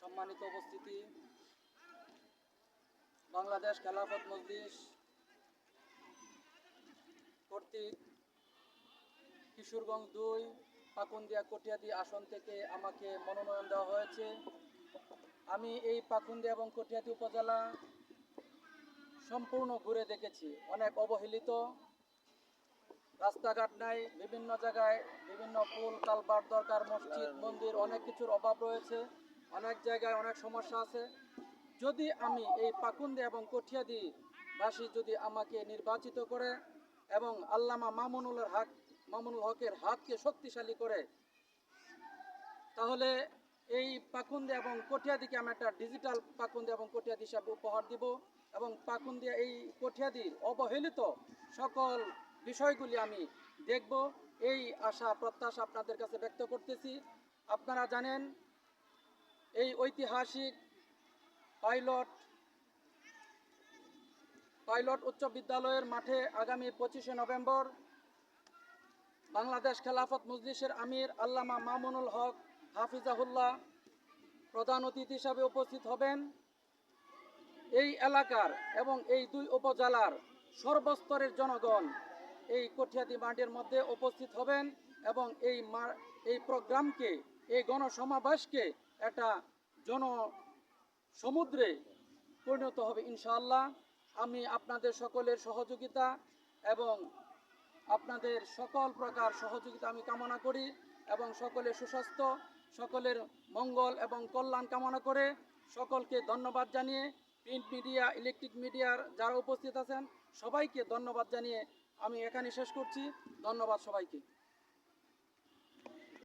সম্মানিত উপস্থিতি। বাংলাদেশ খেলাফত মজলিস কর্তৃক কিশোরগঞ্জ দুই, পাকুন্দিয়া কটিয়াদি আসন থেকে আমাকে মনোনয়ন দেওয়া হয়েছে। আমি এই পাকুন্দিয়া এবং কটিয়াদি উপজেলা সম্পূর্ণ ঘুরে দেখেছি, অনেক অবহেলিত। রাস্তাঘাট নাই, বিভিন্ন জায়গায় বিভিন্ন পুল কালবার দরকার, মসজিদ, মন্দির, অনেক কিছুর অভাব রয়েছে, অনেক জায়গায় অনেক সমস্যা আছে। যদি আমি এই পাকুন্দে এবং কঠিয়াদি বাসী যদি আমাকে নির্বাচিত করে এবং আল্লামা মামুনুলের হাক, মামুনুল হকের হাতকে শক্তিশালী করে, তাহলে এই পাকুন্দে এবং কঠিয়াদিকে আমি একটা ডিজিটাল পাকুন্দে এবং কঠিয়াদি হিসাবে উপহার দিব এবং পাকুন্দিয়া এই কঠিয়াদির অবহেলিত সকল বিষয়গুলি আমি দেখব। এই আশা, প্রত্যাশা আপনাদের কাছে ব্যক্ত করতেছি। আপনারা জানেন, এই ঐতিহাসিক পাইলট পাইলট উচ্চ বিদ্যালয়ের মাঠে আগামী পঁচিশে নভেম্বর বাংলাদেশ খেলাফত মজলিসের আমির আল্লামা মামুনুল হক হাফিজাহুল্লাহ প্রধান অতিথি হিসাবে উপস্থিত হবেন। এই এলাকার এবং এই দুই উপজেলার সর্বস্তরের জনগণ এই কঠিয়াদি মাঠের মধ্যে উপস্থিত হবেন এবং এই এই প্রোগ্রামকে, এই গণসমাবেশকে একটা জন সমুদ্রে পরিণত হবে ইনশাআল্লাহ। আমি আপনাদের সকলের সহযোগিতা এবং আপনাদের সকল প্রকার সহযোগিতা আমি কামনা করি এবং সকলের সুস্বাস্থ্য, সকলের মঙ্গল এবং কল্যাণ কামনা করে সকলকে ধন্যবাদ জানিয়ে প্রিন্ট মিডিয়া ইলেকট্রিক মিডিয়ার যারা উপস্থিত আছেন, সবাইকে ধন্যবাদ জানিয়ে আমি এখানে শেষ করছি। ধন্যবাদ সবাইকে।